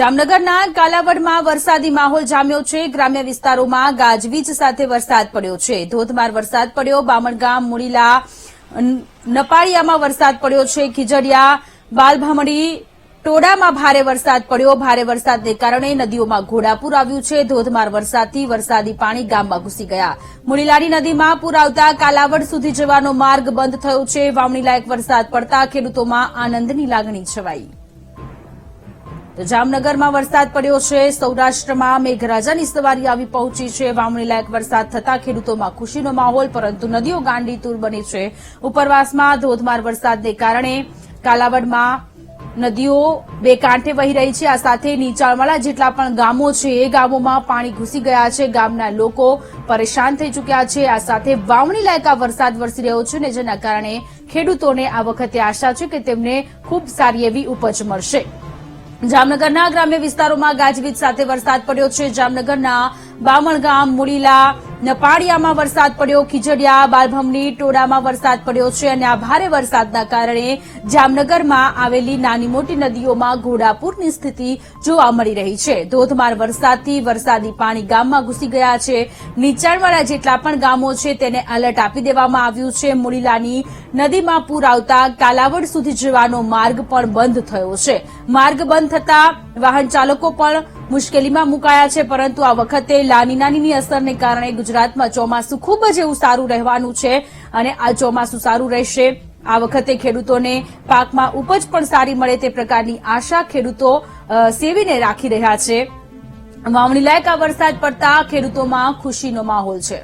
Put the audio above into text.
જામનગરના કાલાવડમાં વરસાદી માહોલ જામ્યો છે. ગ્રામ્ય વિસ્તારોમાં ગાજવીજ સાથે વરસાદ પડ્યો છે. ધોધમાર વરસાદ પડ્યો. બામણગામ, મુડીલા નપાળિયામાં વરસાદ પડ્યો છે. ખીજડીયા બાલભામડી ટોડામાં ભારે વરસાદ પડ્યો. ભારે વરસાદને કારણે નદીઓમાં ઘોડાપૂર આવ્યું છે. ધોધમાર વરસાદથી વરસાદી પાણી ગામમાં ઘૂસી ગયા. મુડીલાની નદીમાં પૂર આવતા કાલાવડ સુધી જવાનો માર્ગ બંધ થયો છે. વાવણી લાયક વરસાદ પડતા ખેડૂતોમાં આનંદની લાગણી છવાઈ. જામનગરમાં વરસાદ પડ્યો છે. સૌરાષ્ટ્રમાં મેઘરાજાની સવારી આવી પહોંચી છે. વાવણી લાયક વરસાદ થતા ખેડૂતોમાં ખુશીનો માહોલ, પરંતુ નદીઓ ગાંડીતુર બની છે. ઉપરવાસમાં ધોધમાર વરસાદને કારણે કાલાવડમાં નદીઓ બે કાંઠે વહી રહી છે. આ સાથે નીચાણવાળા જેટલા પણ ગામો છે, એ ગામોમાં પાણી ઘૂસી ગયા છે. ગામના લોકો પરેશાન થઈ ચૂક્યા છે. આ સાથે વાવણી લાયક આ વરસાદ વરસી રહ્યો છે ને જેના કારણે ખેડૂતોને આ વખતે આશા છે કે તેમને ખૂબ સારી એવી ઉપજ મળશે. જામનગરના ગ્રામ્ય વિસ્તારોમાં ગાજવીજ સાથે વરસાદ પડ્યો છે. જામનગરના બામણગામ મુડીલા નપાડિયામાં વરસાદ પડ્યો, ખીજડીયા બાલભમણી ટોડામાં વરસાદ પડ્યો છે અને આ ભારે વરસાદના કારણે જામનગરમાં આવેલી નાની મોટી નદીઓમાં ઘોડાપૂરની સ્થિતિ જોવા મળી રહી છે. ધોધમાર વરસાદથી વરસાદી પાણી ગામમાં ઘૂસી ગયા છે. નીચાણવાળા જેટલા પણ ગામો છે તેને એલર્ટ આપી દેવામાં આવ્યું છે. મુડીલાની નદીમાં પૂર આવતા કાલાવડ સુધી જવાનો માર્ગ પણ બંધ થયો છે. માર્ગ બંધ થતા વાહન ચાલકો પણ મુશ્કેલીમાં મુકાયા છે, પરંતુ આ વખતે લાનીનાનીની અસરને કારણે ગુજરાતમાં ચોમાસું ખૂબ જ એવું સારું રહેવાનું છે અને આ ચોમાસું સારું રહેશે. આ વખતે ખેડૂતોને પાકમાં ઉપજ પણ સારી મળે તે પ્રકારની આશા ખેડૂતો સેવીને રાખી રહ્યા છે. વાવણી લાયક આ વરસાદ પડતા ખેડૂતોમાં ખુશીનો માહોલ છે.